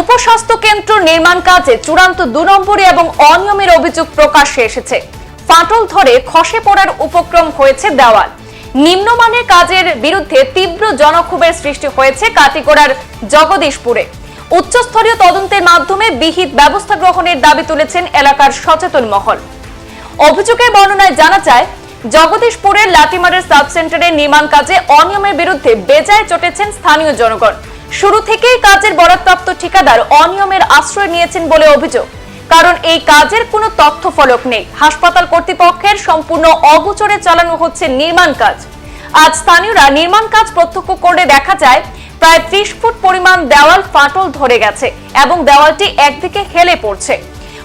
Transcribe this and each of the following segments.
উপস্বাস্থ্য কেন্দ্র নির্মাণ কাজে চূড়ান্ত দু নম্বরে এবং অনিয়মের অভিযোগ প্রকাশ্যে এসেছে। ফাটল ধরে খসে পড়ার উপক্রম হয়েছে দেওয়াল। নিম্নমানের কাজের বিরুদ্ধে তীব্র জনক্ষোভের সৃষ্টি হয়েছে কাটিগড়ার জগদীশপুরে। উচ্চস্তরীয় তদন্তের মাধ্যমে বিহিত ব্যবস্থা গ্রহণের দাবি তুলেছেন এলাকার সচেতন মহল। অভিযোগের বর্ণনায় জানা যায়, জগদীশপুরের লাটিমারের সাব সেন্টারের নির্মাণ কাজে অনিয়মের বিরুদ্ধে বেজায় চটেছেন স্থানীয় জনগণ। শুরু থেকেই কাজের বরাদ্দপ্রাপ্ত ঠিকাদার অনিয়মের আশ্রয় নিয়েছেন বলে অভিযোগ। কারণ এই কাজের কোনো তথ্য ফলক নেই। হাসপাতাল কর্তৃপক্ষের সম্পূর্ণ অগোচরে চালানো হচ্ছে নির্মাণ কাজ। আজ স্থানীয়রা নির্মাণ কাজ প্রত্যক্ষ করে দেখা যায়, প্রায় ত্রিশ ফুট পরিমাণ দেওয়াল ফাটল ধরে গেছে এবং দেওয়ালটি একদিকে হেলে পড়ছে।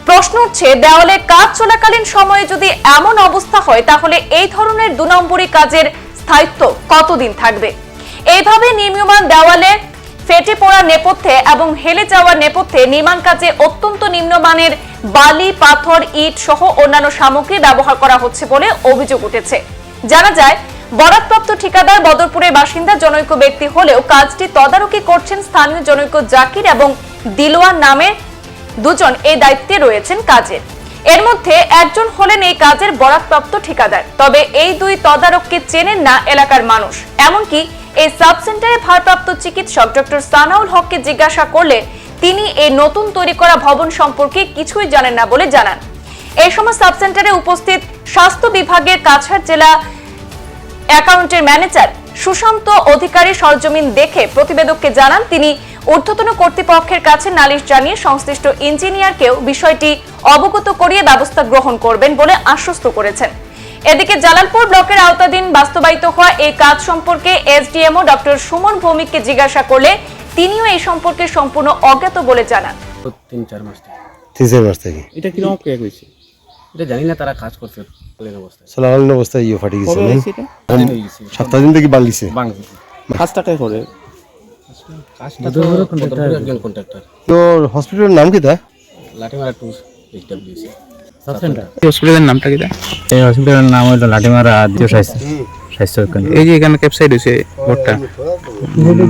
প্রশ্ন উঠছে, দেওয়ালে কাজ চলাকালীন সময়ে যদি এমন অবস্থা হয়, তাহলে এই ধরনের দু নম্বরী কাজের স্থায়িত্ব কতদিন থাকবে? এইভাবে নির্মীয়মান দেওয়ালে ফেটে পড়া নেপথ্যে এবং হেলে যাওয়ার নেপথ্যে নির্মাণ কাজে অত্যন্ত নিম্নমানের বালি, পাথর, ইট সহ অন্যান্য সামগ্রী ব্যবহার করা হচ্ছে বলে অভিযোগ উঠেছে। জানা যায় বরাদপ্রাপ্ত ঠিকাদার বদরপুরের বাসিন্দা জনৈক ব্যক্তি হলেও কাজটি তদারকি করছেন স্থানীয় জনৈক জাকির এবং দিলোয়ার নামের দুজন এই দায়িত্বে রয়েছেন কাজের। এর মধ্যে একজন হলেন এই কাজের বরাদপ্রাপ্ত ঠিকাদার, তবে এই দুই তদারককে চেনেন না এলাকার মানুষ। এমনকি এই সাব সেন্টারে ভারপ্রাপ্ত চিকিৎসক ডক্টর সানাউল হককে জিজ্ঞাসা করলে তিনি এই নতুন তৈরি করা ভবন সম্পর্কে কিছুই জানেন না বলে জানান। এই সময় সাব সেন্টারে উপস্থিত স্বাস্থ্য বিভাগের কাছাড় জেলা অ্যাকাউন্টের ম্যানেজার সুশান্ত অধিকারী সরজমিন দেখে প্রতিবেদককে জানান, তিনি ঊর্ধ্বতন কর্তৃপক্ষের কাছে নালিশ জানিয়ে সংশ্লিষ্ট ইঞ্জিনিয়ারকেও বিষয়টি অবগত করিয়ে ব্যবস্থা গ্রহণ করবেন বলে আশ্বস্ত করেছেন। এদিকে জালালপুর ব্লকের আওতাধীন বাস্তবায়িত হওয়া এই কাজ সম্পর্কে এসডিএমও ডক্টর সুমন ভৌমিককে জিজ্ঞাসা করলে তিনিও এই সম্পর্কে সম্পূর্ণ অজ্ঞাত বলে জানান। তিন চার মাস থেকে। তিন চার মাস থেকে। এটা কীরকম হয়েছে এটা জানি না তারা কাজ করছে অবস্থায়। ইয়ে ফাটি গেছে সপ্তাহ দিন থেকে বাংলিছে কাজটা করে? তো হসপিটালের নাম কি তা? লাঠিমারা টু এইচডব্লিউসি হসপিটালের নামটা কি এই হসপিটালের নাম হলো লাঠিমারা আদ্য স্বাস্থ্য স্বাস্থ্য এই যে এখানে ক্যাপসাইড হয়েছে বোর্ডটা।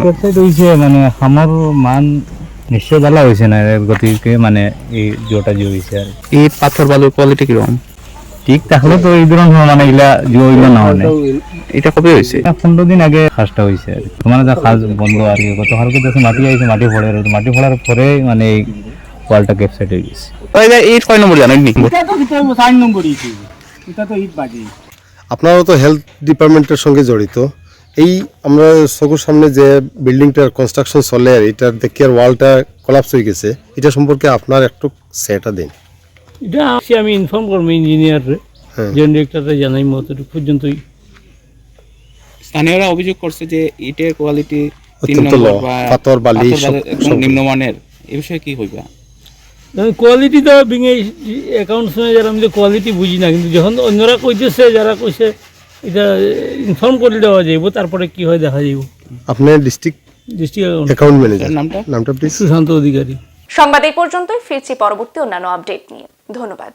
ওয়েবসাইট হয়েছে মানে আমার মান নিশ্চয় ভালো হয়েছে না গতিকে মানে এই জোটা যে হয়েছে আর এই পাথর বালুর কোয়ালিটি কীরকম? ঠিক তাহলে তো এই ধরনের মানে এগুলা যে হইল না মানে এটা কবে হয়েছে পনেরো দিন আগে কাজটা হয়েছে আর। তোমার যা কাজ বন্ধ আর কি গত হালকা মাটি আইছে মাটি পড়ে রয়েছে। মাটি পড়ার পরে মানে এই ওয়ালটা ক্যাপসাইট হয়ে গেছে। এই কয় নম্বর জানেন নি আপনারাও তো ভিতরে সাইন নম্বরই এটা তো হিট বাজে। আপনারা তো হেলথ ডিপার্টমেন্টের সঙ্গে জড়িত। এই আমরা চকুর সামনে যে বিল্ডিংটার কনস্ট্রাকশন চলে আর এটার দেখি আর ওয়ালটা কলাপস হয়ে গেছে। এটা সম্পর্কে আপনার একটু সেটা দিন। এটা আমি ইনফর্ম করব ইঞ্জিনিয়ার হ্যাঁ। জেনারেটরটা জানাই মতটুকু পর্যন্তই। স্থানীয়রা অভিযোগ করছে যে ইটের কোয়ালিটি তিন নম্বর বা পাথর, বালি সব- নিম্নমানের। এই বিষয়ে কি হইবা? কোয়ালিটি তো বিঙে অ্যাকাউন্ট শুনে যারা আমি কোয়ালিটি বুঝি না কিন্তু যখন অন্যরা কইতেছে যারা কইছে এটা ইনফর্ম করে দেওয়া যাইব তারপরে কি হয় দেখা যাইব। আপনার ডিস্ট্রিক্ট ডিস্ট্রিক্ট অ্যাকাউন্ট ম্যানেজার নামটা? নামটা প্লিজ সুশান্ত অধিকারী। সংবাদ এই পর্যন্তই ফিরছি পরবর্তী অন্যান্য আপডেট নিয়ে। ধন্যবাদ।